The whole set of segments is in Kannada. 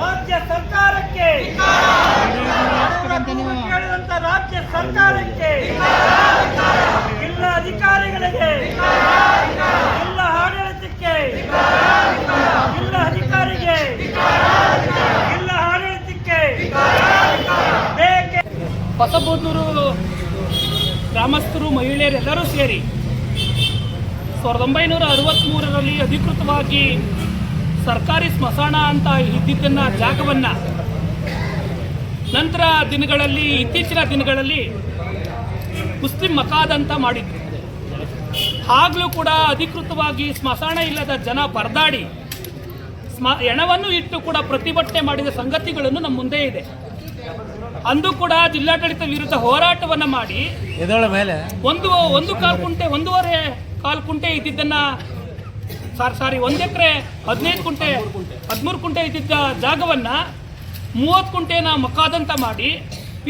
ರಾಜ್ಯ ಸರ್ಕಾರಕ್ಕೆ. ಕೇಳಿದಂತ ರಾಜ್ಯ ಸರ್ಕಾರಕ್ಕೆ. ಜಿಲ್ಲಾ ಅಧಿಕಾರಿಗಳಿಗೆ. ಎಲ್ಲ ಆಡಳಿತಕ್ಕೆ. ಇಲ್ಲ ಅಧಿಕಾರಿಗೆ. ಇಲ್ಲ ಆಡಳಿತಕ್ಕೆ. ಹೊಸಬೂದೂರು ಗ್ರಾಮಸ್ಥರು ಮಹಿಳೆಯರೆಲ್ಲರೂ ಸೇರಿ ಸಾವಿರದ ಒಂಬೈನೂರ ಅರವತ್ತ್ಮೂರರಲ್ಲಿ ಅಧಿಕೃತವಾಗಿ ಸರ್ಕಾರಿ ಸ್ಮಶಾನ ಅಂತ ಇದ್ದಿದ್ದನ್ನು ಜಾಗವನ್ನು ನಂತರ ದಿನಗಳಲ್ಲಿ ಇತ್ತೀಚಿನ ದಿನಗಳಲ್ಲಿ ಮುಸ್ಲಿಂ ಮಕಾದ್ ಅಂತ ಮಾಡಿದ್ರು. ಆಗಲೂ ಕೂಡ ಅಧಿಕೃತವಾಗಿ ಸ್ಮಶಾನ ಇಲ್ಲದ ಜನ ಪರದಾಡಿ ಸ್ಮ ಹೆಣವನ್ನು ಇಟ್ಟು ಕೂಡ ಪ್ರತಿಭಟನೆ ಮಾಡಿದ ಸಂಗತಿಗಳನ್ನು ನಮ್ಮ ಮುಂದೆ ಇದೆ. ಅಂದು ಕೂಡ ಜಿಲ್ಲಾಡಳಿತ ವಿರುದ್ಧ ಹೋರಾಟವನ್ನು ಮಾಡಿ ಒಂದು ಒಂದು ಕಾಲು ಕುಂಟೆ ಒಂದೂವರೆ ಕಾಲು ಕುಂಟೆ ಇದ್ದಿದ್ದನ್ನ ಸಾರಿ ಸಾರಿ, ಒಂದು ಎಕರೆ ಹದಿನೈದು ಕುಂಟೆ, ಹದಿಮೂರು ಕುಂಟೆ ಇದ್ದಿದ್ದ ಜಾಗವನ್ನ ಮೂವತ್ತು ಕುಂಟೆನ ಮಕಾದಂತ ಮಾಡಿ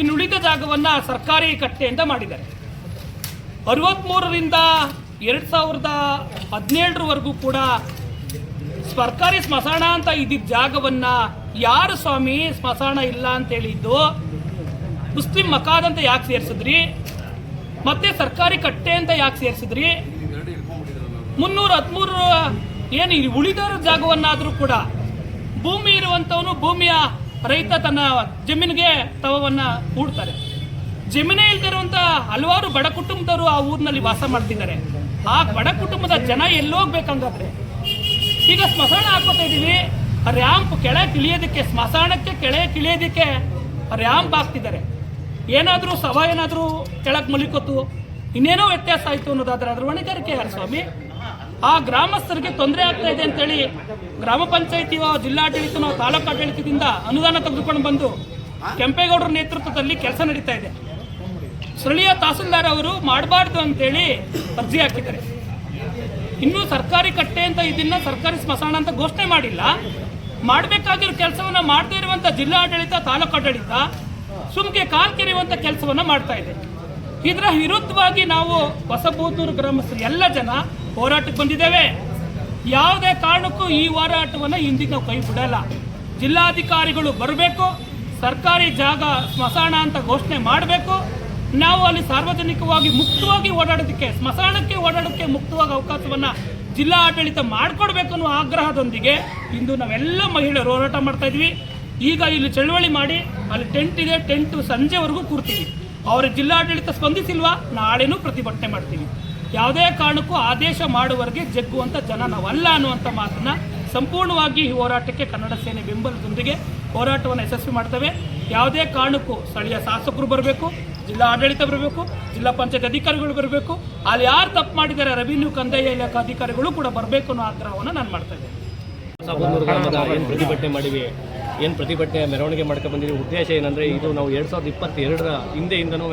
ಇನ್ನುಳಿದ ಜಾಗವನ್ನ ಸರ್ಕಾರಿ ಕಟ್ಟೆ ಅಂತ ಮಾಡಿದ್ದಾರೆ. ಅರವತ್ತ್ಮೂರರಿಂದ ಎರಡು ಸಾವಿರದ ಹದಿನೇಳರವರೆಗೂ ಕೂಡ ಸರ್ಕಾರಿ ಸ್ಮಶಾನ ಅಂತ ಇದ್ದಿದ್ದ ಜಾಗವನ್ನ ಯಾರು ಸ್ವಾಮಿ ಸ್ಮಶಾನ ಇಲ್ಲ ಅಂತ ಹೇಳಿದ್ದು? ಮುಸ್ಲಿಂ ಮಕಾದಂತ ಯಾಕೆ ಸೇರಿಸಿದ್ರಿ? ಮತ್ತೆ ಸರ್ಕಾರಿ ಕಟ್ಟೆ ಅಂತ ಯಾಕೆ ಸೇರಿಸಿದ್ರಿ? ಮುನ್ನೂರ ಹದಿಮೂರು ಏನು ಈ ಉಳಿದ ಜಾಗವನ್ನಾದರೂ ಕೂಡ ಭೂಮಿ ಇರುವಂಥವನು ಭೂಮಿಯ ರೈತ ತನ್ನ ಜಮೀನಿಗೆ ತವವನ್ನು ಹೂಡ್ತಾರೆ. ಜಮೀನೇ ಇಲ್ದಿರುವಂಥ ಹಲವಾರು ಬಡ ಕುಟುಂಬದವರು ಆ ಊರಿನಲ್ಲಿ ವಾಸ ಮಾಡ್ತಿದ್ದಾರೆ. ಆ ಬಡ ಕುಟುಂಬದ ಜನ ಎಲ್ಲೋಗ್ಬೇಕಂಗಾದ್ರೆ ಈಗ ಸ್ಮಶಾನ ಹಾಕೋತಾ ಇದ್ದೀವಿ ರ್ಯಾಂಪ್ ಕೆಳಗೆ ಇಳಿಯೋದಕ್ಕೆ, ಸ್ಮಶಾನಕ್ಕೆ ಕೆಳಗೆ ಇಳಿಯೋದಕ್ಕೆ ರ್ಯಾಂಪ್ ಹಾಕ್ತಿದ್ದಾರೆ ಏನಾದರೂ ಸವ ಏನಾದರೂ ಕೆಳಗೆ ಮಲಿಕೊತ್ತು ಇನ್ನೇನೋ ವ್ಯತ್ಯಾಸ ಆಯಿತು ಅನ್ನೋದಾದ್ರೆ ಅದ್ರ ಹೊಣೆಗಾರಿಕೆ ಯಾರು ಸ್ವಾಮಿ? ಆ ಗ್ರಾಮಸ್ಥರಿಗೆ ತೊಂದರೆ ಆಗ್ತಾ ಇದೆ ಅಂತೇಳಿ ಗ್ರಾಮ ಪಂಚಾಯತಿಯೋ ಜಿಲ್ಲಾಡಳಿತನೋ ತಾಲೂಕು ಆಡಳಿತದಿಂದ ಅನುದಾನ ತೆಗೆದುಕೊಂಡು ಬಂದು ಕೆಂಪೇಗೌಡರ ನೇತೃತ್ವದಲ್ಲಿ ಕೆಲಸ ನಡೀತಾ ಇದೆ. ಸ್ಥಳೀಯ ತಹಸೀಲ್ದಾರ್ ಅವರು ಮಾಡಬಾರ್ದು ಅಂತೇಳಿ ಅರ್ಜಿ ಹಾಕಿದ್ದಾರೆ. ಇನ್ನೂ ಸರ್ಕಾರಿ ಕಟ್ಟೆ ಅಂತ ಇದನ್ನ ಸರ್ಕಾರಿ ಸ್ಮಶಾನ ಅಂತ ಘೋಷಣೆ ಮಾಡಿಲ್ಲ. ಮಾಡಬೇಕಾಗಿರೋ ಕೆಲಸವನ್ನ ಮಾಡದೇ ಜಿಲ್ಲಾಡಳಿತ, ತಾಲೂಕು ಆಡಳಿತ ಸುಮ್ಕೆ ಕಾಲ್ ಕೆರೆಯುವಂತ ಕೆಲಸವನ್ನ ಮಾಡ್ತಾ ಇದೆ. ಇದರ ವಿರುದ್ಧವಾಗಿ ನಾವು ಹೊಸಬೂತೂರು ಗ್ರಾಮಸ್ಥರು ಎಲ್ಲ ಜನ ಹೋರಾಟಕ್ಕೆ ಬಂದಿದ್ದೇವೆ. ಯಾವುದೇ ಕಾರಣಕ್ಕೂ ಈ ಹೋರಾಟವನ್ನು ಹಿಂದಿಗೆ ನಾವು ಕೈ ಬಿಡಲ್ಲ. ಜಿಲ್ಲಾಧಿಕಾರಿಗಳು ಬರಬೇಕು, ಸರ್ಕಾರಿ ಜಾಗ ಸ್ಮಶಾನ ಅಂತ ಘೋಷಣೆ ಮಾಡಬೇಕು. ನಾವು ಅಲ್ಲಿ ಸಾರ್ವಜನಿಕವಾಗಿ ಮುಕ್ತವಾಗಿ ಓಡಾಡೋದಕ್ಕೆ, ಸ್ಮಶಾನಕ್ಕೆ ಓಡಾಡೋಕ್ಕೆ ಮುಕ್ತವಾಗಿ ಅವಕಾಶವನ್ನು ಜಿಲ್ಲಾ ಆಡಳಿತ ಮಾಡಿಕೊಡ್ಬೇಕು ಅನ್ನೋ ಆಗ್ರಹದೊಂದಿಗೆ ಇಂದು ನಾವೆಲ್ಲ ಮಹಿಳೆಯರು ಹೋರಾಟ ಮಾಡ್ತಾ ಇದ್ವಿ. ಈಗ ಇಲ್ಲಿ ಚಳವಳಿ ಮಾಡಿ, ಅಲ್ಲಿ ಟೆಂಟ್ ಇದೆ, ಟೆಂಟ್ ಸಂಜೆವರೆಗೂ ಕೂರ್ತೀವಿ. ಅವರ ಜಿಲ್ಲಾಡಳಿತ ಸ್ಪಂದಿಸಿಲ್ವಾ? ನಾಳೆನೂ ಪ್ರತಿಭಟನೆ ಮಾಡ್ತೀವಿ. ಯಾವುದೇ ಕಾರಣಕ್ಕೂ ಆದೇಶ ಮಾಡುವವರೆಗೆ ಜಗ್ಗುವಂಥ ಜನ ನಾವಲ್ಲ ಅನ್ನುವಂಥ ಮಾತನ್ನ ಸಂಪೂರ್ಣವಾಗಿ ಈ ಹೋರಾಟಕ್ಕೆ ಕನ್ನಡ ಸೇನೆ ಬೆಂಬಲದೊಂದಿಗೆ ಹೋರಾಟವನ್ನು ಯಶಸ್ವಿ ಮಾಡ್ತೇವೆ. ಯಾವುದೇ ಕಾರಣಕ್ಕೂ ಸ್ಥಳೀಯ ಶಾಸಕರು ಬರಬೇಕು ಜಿಲ್ಲಾ ಆಡಳಿತ ಬರಬೇಕು, ಜಿಲ್ಲಾ ಪಂಚಾಯತ್ ಅಧಿಕಾರಿಗಳು ಬರಬೇಕು, ಅಲ್ಲಿ ಯಾರು ತಪ್ಪು ಮಾಡಿದ್ದಾರೆ, ರೆವಿನ್ಯೂ ಕಂದಾಯ ಇಲಾಖೆ ಅಧಿಕಾರಿಗಳು ಕೂಡ ಬರಬೇಕು ಅನ್ನೋ ಆಗ್ರಹವನ್ನು ನಾನು ಮಾಡ್ತಾ ಇದ್ದೇನೆ. ಏನು ಪ್ರತಿಭಟನೆ ಮೆರವಣಿಗೆ ಮಾಡ್ಕೊಂಡು ಬಂದಿದ್ದೀವಿ ಉದ್ದೇಶ ಏನಂದರೆ ಇದು ನಾವು ಎರಡು ಸಾವಿರದ ಇಪ್ಪತ್ತೆರಡರ ಹಿಂದೆಯಿಂದನೂ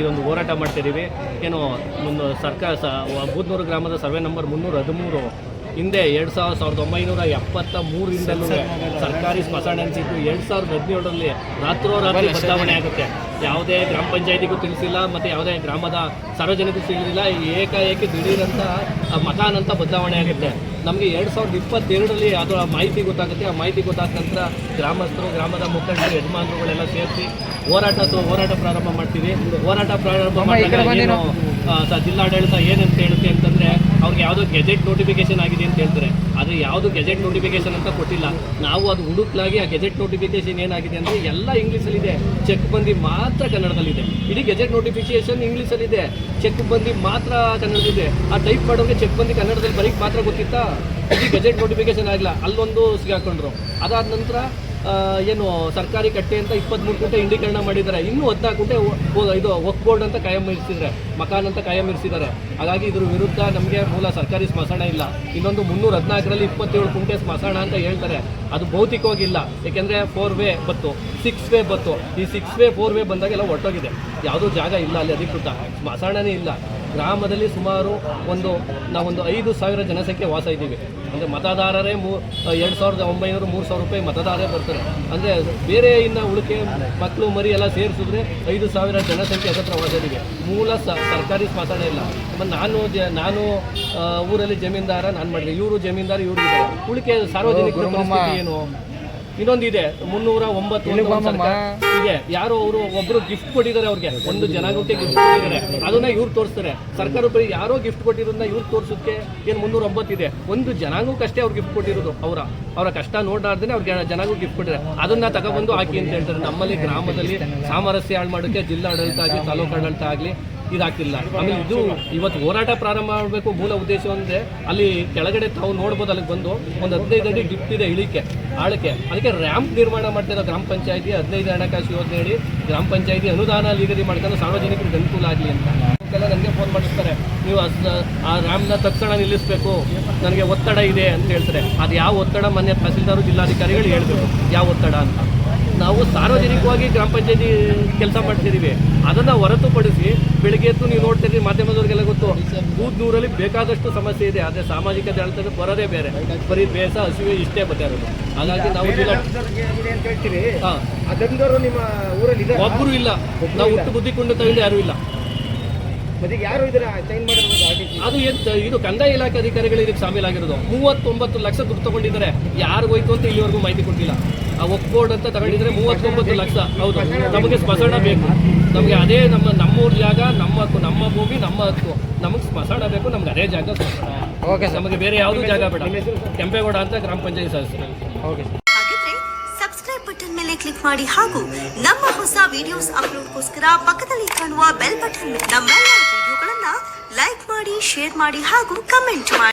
ಇದೊಂದು ಹೋರಾಟ ಮಾಡ್ತಿದ್ದೀವಿ. ಏನು ಒಂದು ಸರ್ಕಾರ ಸ, ಬೂದ್ನೂರು ಗ್ರಾಮದ ಸರ್ವೆ ನಂಬರ್ ಮುನ್ನೂರ ಹದಿಮೂರು ಹಿಂದೆ ಎರಡು ಸಾವಿರ, ಸಾವಿರದ ಒಂಬೈನೂರ ಎಪ್ಪತ್ತ ಮೂರರಿಂದಲೂ ಸರ್ಕಾರಿ ಸ್ಮಶಾನ ಅನಿಸಿದ್ದು ಎರಡು ಸಾವಿರದ ಹದಿನೇಳರಲ್ಲಿ ರಾತ್ರೋರಾತ್ರಿ ಬದಲಾವಣೆ ಆಗುತ್ತೆ. ಯಾವುದೇ ಗ್ರಾಮ ಪಂಚಾಯತಿಗೂ ತಿಳಿಸಿಲ್ಲ ಮತ್ತು ಯಾವುದೇ ಗ್ರಾಮದ ಸಾರ್ವಜನಿಕರು ತಿಳಿದಿಲ್ಲ. ಏಕಾಏಕಿ ದಿಢೀರಂತ ಅಂತ ಬದಲಾವಣೆ ಆಗುತ್ತೆ. ನಮಗೆ ಎರಡು ಸಾವಿರದ ಇಪ್ಪತ್ತೆರಡರಲ್ಲಿ ಆ ಮಾಹಿತಿ ಗೊತ್ತಾಗುತ್ತೆ. ಆ ಮಾಹಿತಿ ಗೊತ್ತಾದ ನಂತರ ಗ್ರಾಮಸ್ಥರು ಗ್ರಾಮದ ಮುಖಂಡರು ಯಜಮಾನರುಗಳೆಲ್ಲ ಸೇರಿಸಿ ಹೋರಾಟ ಅಥವಾ ಹೋರಾಟ ಪ್ರಾರಂಭ ಮಾಡ್ತೀವಿ. ಹೋರಾಟ ಪ್ರಾರಂಭ ಮಾಡಿದಾಗ ಏನು ಜಿಲ್ಲಾಡಳಿತ ಏನಂತ ಹೇಳುತ್ತೆ ಅಂತಂದರೆ ಅವ್ರಿಗೆ ಯಾವುದೋ ಗೆಜೆಟ್ ನೋಟಿಫಿಕೇಶನ್ ಆಗಿದೆ ಅಂತ ಹೇಳ್ತಾರೆ. ಆದರೆ ಯಾವುದು ಗೆಜೆಟ್ ನೋಟಿಫಿಕೇಶನ್ ಅಂತ ಕೊಟ್ಟಿಲ್ಲ. ನಾವು ಅದು ಹುಡುಕ್ಲಾಗಿ ಆ ಗೆಜೆಟ್ ನೋಟಿಫಿಕೇಶನ್ ಏನಾಗಿದೆ ಅಂದರೆ ಎಲ್ಲ ಇಂಗ್ಲೀಷಲ್ಲಿದೆ. ಚೆಕ್ ಬಂದಿ ಮಾತ್ರ ಕನ್ನಡದಲ್ಲಿದೆ. ಇಡೀ ಗೆಜೆಟ್ ನೋಟಿಫಿಕೇಶನ್ ಇಂಗ್ಲೀಷಲ್ಲಿದೆ. ಚೆಕ್ ಬಂದಿ ಮಾತ್ರ ಕನ್ನಡದಲ್ಲಿದೆ. ಆ ಟೈಪ್ ಮಾಡೋರಿಗೆ ಚೆಕ್ ಬಂದು ಕನ್ನಡದಲ್ಲಿ ಬರೀಕ್ ಮಾತ್ರ ಗೊತ್ತಿತ್ತಾ? ಇಡೀ ಗೆಜೆಟ್ ನೋಟಿಫಿಕೇಶನ್ ಆಗಿಲ್ಲ ಅಲ್ಲೊಂದು ಸಿಗಾಕೊಂಡ್ರು. ಅದಾದ ನಂತರ ಏನು, ಸರ್ಕಾರಿ ಕಟ್ಟೆ ಅಂತ ಇಪ್ಪತ್ತ್ಮೂರು ಕುಂಟೆ ಇಂಡೀಕರಣ ಮಾಡಿದ್ದಾರೆ. ಇನ್ನೂ ಹದಿನಾಲ್ಕು ಒ- ಇದು ವಕ್ ಬೋರ್ಡ್ ಅಂತ ಕಾಯಂ ಇರಿಸಿದ್ರೆ ಮಕಾನ್ ಅಂತ ಕಾಯಂ ಇರಿಸಿದ್ದಾರೆ. ಹಾಗಾಗಿ ಇದ್ರ ವಿರುದ್ಧ ನಮಗೆ ಮೂಲ ಸರ್ಕಾರಿ ಸ್ಮಶಾನ ಇಲ್ಲ. ಇನ್ನೊಂದು ಮುನ್ನೂರ ಹದಿನಾಲ್ಕರಲ್ಲಿ ಇಪ್ಪತ್ತೇಳು ಕುಂಟೆ ಸ್ಮಶಾನ ಅಂತ ಹೇಳ್ತಾರೆ. ಅದು ಭೌತಿಕವಾಗಿಲ್ಲ. ಏಕೆಂದರೆ ಫೋರ್ ವೇ ಬತ್ತು ಸಿಕ್ಸ್ ವೇ ಬತ್ತು. ಈ ಸಿಕ್ಸ್ ವೇ ಫೋರ್ ವೇ ಬಂದಾಗೆಲ್ಲ ಹೊರಟೋಗಿದೆ ಯಾವುದೂ ಜಾಗ ಇಲ್ಲ ಅಲ್ಲಿ ಅಧಿಕೃತ. ಸ್ಮಶಾನನೇ ಇಲ್ಲ. ಗ್ರಾಮದಲ್ಲಿ ಸುಮಾರು ಒಂದು ನಾವೊಂದು ಐದು ಸಾವಿರ ಜನಸಂಖ್ಯೆ ವಾಸ ಇದ್ದೀವಿ. ಅಂದರೆ ಮತದಾರರೇ ಮೂ ಎರಡು ಸಾವಿರದ ಒಂಬೈನೂರು ಮೂರು ಸಾವಿರ ರೂಪಾಯಿ ಮತದಾರರೇ ಬರ್ತಾರೆ. ಅಂದರೆ ಬೇರೆ ಇನ್ನು ಉಳಿಕೆ ಮಕ್ಕಳು ಮರಿ ಎಲ್ಲ ಸೇರಿಸಿದ್ರೆ ಐದು ಸಾವಿರ ಜನಸಂಖ್ಯೆ ಹತ್ರ ವಾಸ ಇದ್ದೀವಿ. ಮೂಲ ಸ ಸರ್ಕಾರಿ ಸ್ಮಶಾನ ಇಲ್ಲ. ಮತ್ತು ನಾನು ಜ ನಾನು ಊರಲ್ಲಿ ಜಮೀನ್ದಾರ ನಾನು ಮಾಡಿದೆ. ಇವರು ಜಮೀನ್ದಾರ ಇವರು ಉಳಿಕೆ ಸಾರ್ವಜನಿಕ ಏನು? ಇನ್ನೊಂದಿದೆ ಮುನ್ನೂರ ಒಂಬತ್ತು ಇದೆ. ಯಾರೋ ಅವರು ಒಬ್ರು ಗಿಫ್ಟ್ ಕೊಟ್ಟಿದ್ದಾರೆ ಅವ್ರಿಗೆ. ಒಂದು ಜನಾಂಗಕ್ಕೆ ಗಿಫ್ಟ್ ಕೊಟ್ಟಿದ್ದಾರೆ. ಅದನ್ನ ಇವ್ರು ತೋರಿಸ್ತಾರೆ. ಸರ್ಕಾರ ಯಾರೋ ಗಿಫ್ಟ್ ಕೊಟ್ಟಿರೋದನ್ನ ಇವ್ರು ತೋರಿಸೋಕ್ಕೆ ಏನು ಮುನ್ನೂರ ಒಂಬತ್ತಿದೆ ಒಂದು ಜನಾಂಗಕ್ಕಷ್ಟೇ ಅವ್ರು ಗಿಫ್ಟ್ ಕೊಟ್ಟಿರೋದು ಅವರ. ಅವರ ಕಷ್ಟ ನೋಡಾರ್ದೇ ಅವ್ರಿಗೆ ಜನಾಂಗ ಗಿಫ್ಟ್ ಕೊಟ್ಟಿದ್ದಾರೆ. ಅದನ್ನ ತಗೊಬಂದು ಹಾಕಿ ಅಂತ ಹೇಳ್ತಾರೆ. ನಮ್ಮಲ್ಲಿ ಗ್ರಾಮದಲ್ಲಿ ಸಾಮರಸ್ಯ ಹಾಳು ಮಾಡೋಕ್ಕೆ ಜಿಲ್ಲಾಡಳಿತ ಆಗಲಿ ತಾಲೂಕು ಆಡಳಿತ ಆಗಲಿ ಇದಾಗ್ತಿಲ್ಲ. ಆಮೇಲೆ ಇದು ಇವತ್ತು ಹೋರಾಟ ಪ್ರಾರಂಭ ಮಾಡಬೇಕು ಮೂಲ ಉದ್ದೇಶ ಅಂದರೆ ಅಲ್ಲಿ ಕೆಳಗಡೆ ತಾವು ನೋಡ್ಬೋದು ಅಲ್ಲಿಗೆ ಬಂದು ಒಂದು ಹದಿನೈದು ಅಡಿ ಡಿಪ್ ಇದೆ ಇಳಿಕೆ, ಆಳಕ್ಕೆ. ಅದಕ್ಕೆ ರ್ಯಾಂಪ್ ನಿರ್ಮಾಣ ಮಾಡ್ತಿರೋ ಗ್ರಾಮ ಪಂಚಾಯತಿ ಹದಿನೈದು ಹಣಕಾಸು ಯೋಜನೆ ಹೇಳಿ ಗ್ರಾಮ ಪಂಚಾಯತಿ ಅನುದಾನ ನಿಗದಿ ಮಾಡ್ಕೊಂಡು ಸಾರ್ವಜನಿಕರಿಗೆ ಅನುಕೂಲ ಆಗಲಿ ಅಂತ. ಎಲ್ಲ ನನಗೆ ಫೋನ್ ಮಾಡಿಸ್ತಾರೆ. ನೀವು ಆ ರ್ಯಾಮ್ನ ತಕ್ಷಣ ನಿಲ್ಲಿಸಬೇಕು. ನನಗೆ ಒತ್ತಡ ಇದೆ ಅಂತ ಹೇಳ್ತಾರೆ. ಅದು ಯಾವ ಒತ್ತಡ ಮನೆ ತಹಸೀಲ್ದಾರು, ಜಿಲ್ಲಾಧಿಕಾರಿಗಳು ಹೇಳಬೇಕು. ಯಾವ ಒತ್ತಡ ಅಂತ. ನಾವು ಸಾರ್ವಜನಿಕವಾಗಿ ಗ್ರಾಮ ಪಂಚಾಯತಿ ಕೆಲಸ ಮಾಡ್ತಿದ್ದೀವಿ. ಅದನ್ನು ಹೊರತುಪಡಿಸಿ ಬೆಳಿಗ್ಗೆ ಎದ್ದು ನೀವು ನೋಡ್ತಿದ್ದೀವಿ ಮಾಧ್ಯಮದವ್ರಿಗೆಲ್ಲ ಗೊತ್ತು. ದೂರದಲ್ಲಿ ಬೇಕಾದಷ್ಟು ಸಮಸ್ಯೆ ಇದೆ. ಆದರೆ ಸಾಮಾಜಿಕ ಜಾಲತಾಣ ಬರೋದೇ ಬೇರೆ. ಬರೀ ಬೇಸ ಹಸಿವೆ ಇಷ್ಟೇ ಬರ್ತಾ ಇರೋದು. ಹಾಗಾಗಿ ನಾವು ಒಬ್ಬರು ಇಲ್ಲ. ನಾವು ಹುಟ್ಟು ಬುದ್ಧಿ ಕೊಂಡು ತಗೊಂಡು ಯಾರೂ ಇಲ್ಲ. ಯಾರು ಅದು ಏನು ಇದು ಕಂದಾಯ ಇಲಾಖೆ ಅಧಿಕಾರಿಗಳು ಇದಕ್ಕೆ ಶಾಮೀಲಾಗಿರೋದು ಮೂವತ್ತೊಂಬತ್ತು ಲಕ್ಷ ದುಡ್ಡು ತಗೊಂಡಿದ್ದಾರೆ. ಯಾರು ಹೋಯ್ತು ಅಂತ ಇಲ್ಲಿವರೆಗೂ ಮಾಹಿತಿ ಕೊಟ್ಟಿಲ್ಲ. ಆ ಒಕ್ಬೋರ್ಡ್ ಅಂತ ತಗೊಂಡಿದ್ರೆ ಮೂವತ್ತೊಂಬತ್ತು ಲಕ್ಷ. ಹೌದು. ನಮಗೆ ಸ್ಮಶಾನ ಬೇಕು. ನಮಗೆ ಅದೇ ನಮ್ಮ ನಮ್ಮೂರ ಜಾಗ ನಮ್ಮ ಹಕ್ಕು ನಮ್ಮ ಭೂಮಿ ನಮ್ಮ ಹಕ್ಕು. ನಮಗೆ ಸ್ಮಶಾನ ಬೇಕು ನಮ್ಗೆ ಅದೇ ಜಾಗ ಸ್ಮಶಾನ. ಓಕೆ ನಮಗೆ ಬೇರೆ ಯಾವುದೂ ಜಾಗ ಬೇಡ. ಕೆಂಪೇಗೌಡ ಅಂತ ಗ್ರಾಮ ಪಂಚಾಯತ್ ಸದಸ್ಯರು. ಓಕೆ ಸಬ್ಸ್ಕ್ರೈಬ್ ಬಟನ್ ಮೇಲೆ ಕ್ಲಿಕ್ ಮಾಡಿ ಹಾಗೂ ನಮ್ಮ ಹೊಸ ವಿಡಿಯೋಸ್ ಅಪ್ಲೋಡ್ಗೋಸ್ಕರ ಪಕ್ಕದಲ್ಲಿ ಕಾಣುವ ಬೆಲ್ ಬಟನ್ ನಮ್ಮ ವಿಡಿಯೋಗಳನ್ನ ಲೈಕ್ ಮಾಡಿ ಶೇರ್ ಮಾಡಿ ಹಾಗೂ ಕಮೆಂಟ್ ಮಾಡಿ.